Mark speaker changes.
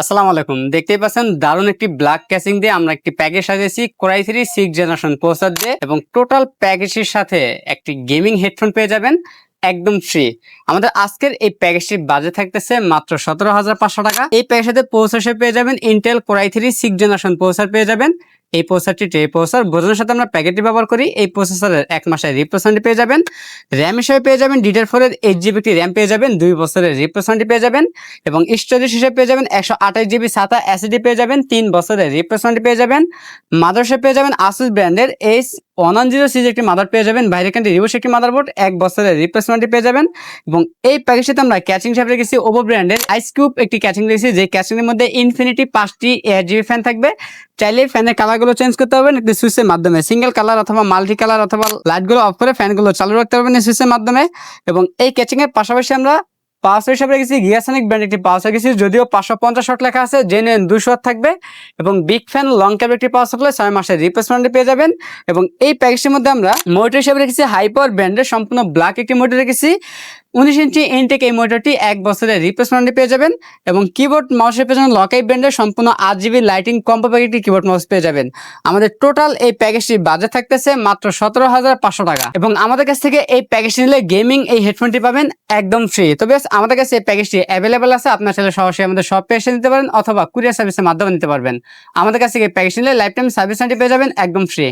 Speaker 1: আসসালামু আলাইকুম। দেখতেই পাচ্ছেন দারুণ একটি ব্ল্যাক ক্যাসিং দিয়ে আমরা একটি প্যাকেজ সাজিয়েছি কোরাই থ্রি সিক্স জেনারেশন প্রসার দিয়ে এবং টোটাল প্যাকেজের সাথে একটি গেমিং হেডফোন পেয়ে যাবেন একদম ফ্রি আমাদের আজকের এই প্যাকেজটির বাজে থাকতেছে মাত্র সতেরো হাজার পাঁচশো টাকা। এই প্যাকেজের সাথে পেয়ে যাবেন Intel core i three six generation processor পেয়ে যাবেন এই প্রসেসরটি এই প্রসেসর বোঝানোর সাথে আমরা প্যাকেটটি ব্যবহার করি, এই প্রসেসরের এক মাসের রিপ্রেসেন্ট পেয়ে যাবেন। র্যাম হিসেবে পেয়ে যাবেন ডিটার ফোরের এইট জিবি একটি র্যাম পেয়ে যাবেন, দুই বছরের রিপ্রেসেন্টটি পেয়ে যাবেন এবং স্টোরেজ হিসেবে পেয়ে যাবেন একশো আঠাশ জিবি সাতা অ্যাসিডি পেয়ে যাবেন, তিন বছরের রিপ্রেসেন্ট পেয়ে যাবেন। মাদার্সে পেয়ে যাবেন আসুস ব্র্যান্ডের এইচ ওয়ান জিরো সিজ একটি মাদার পেয়ে যাবেন, বাইরে কান্ট্রি রিভোস একটি মাদারবোর্ড এক বছরের রিপ্লেসমেন্টটি পেয়ে যাবেন এবং এই প্যাকেজটিতে আমরা ক্যাচিং হিসাবে রেখেছি ওভো ব্র্যান্ডের আইস কিউব একটি ক্যাচিং রেখেছি যে ক্যাচিংয়ের মধ্যে ইনফিনিটি পাঁচটি এয়ার জিবি ফ্যান থাকবে। চাইলে ফ্যানের কালারগুলো চেঞ্জ করতে পারবেন, একটি সুইচের মাধ্যমে সিঙ্গেল কালার অথবা মাল্টি কালার অথবা লাইটগুলো অফ করে ফ্যানগুলো চালু রাখতে পারবেন সুইচের মাধ্যমে। এবং এই ক্যাচিংয়ের পাশাপাশি আমরা পাওয়ার হিসাবে রেখেছি গিয়াসনিক ব্র্যান্ড একটি পাওয়ার রেখেছি যদিও পাঁচশো পঞ্চাশ শট লেখা আছে জেনে দুশো থাকবে। এবং বিগ ফ্যান লং ক্যাব একটি পাওয়ার সাপ্লাই ছয় মাসের রিপ্লেসমেন্ট পেয়ে যাবেন। এবং এই প্যাকেজটির মধ্যে আমরা মোটর হিসাবে রেখেছি হাইপার ব্র্যান্ডের সম্পূর্ণ ব্ল্যাক একটি মোটর রেখেছি। উনিশ ইঞ্চি ইনটেক এই মোটরটি এক বছরের রিপ্লেসমেন্ট পেয়ে যাবেন। এবং কিবোর্ড মাউসের পেছনে লকাই ব্র্যান্ডের সম্পূর্ণ আট জিবি লাইটিং কম্পো প্যাকেটটি কিবোর্ড মাউস পেয়ে যাবেন। আমাদের টোটাল এই প্যাকেজটির বাজেট থাকতেছে মাত্র সতেরো হাজার পাঁচশো টাকা। এবং আমাদের কাছ থেকে এই প্যাকেজটি নিলে গেমিং এই হেডফোনটি পাবেন একদম ফ্রি তবে আমাদের কাছে এই প্যাকেজটি অ্যাভেলেবেল আছে। আপনার সাথে সরাসরি আমাদের সব এসে নিতে পারেন অথবা কুরিয়ার সার্ভিসের মাধ্যমে নিতে পারবেন। আমাদের কাছে এই প্যাকেজ নিলে লাইফ টাইম সার্ভিস পেয়ে যাবেন, একদম ফ্রি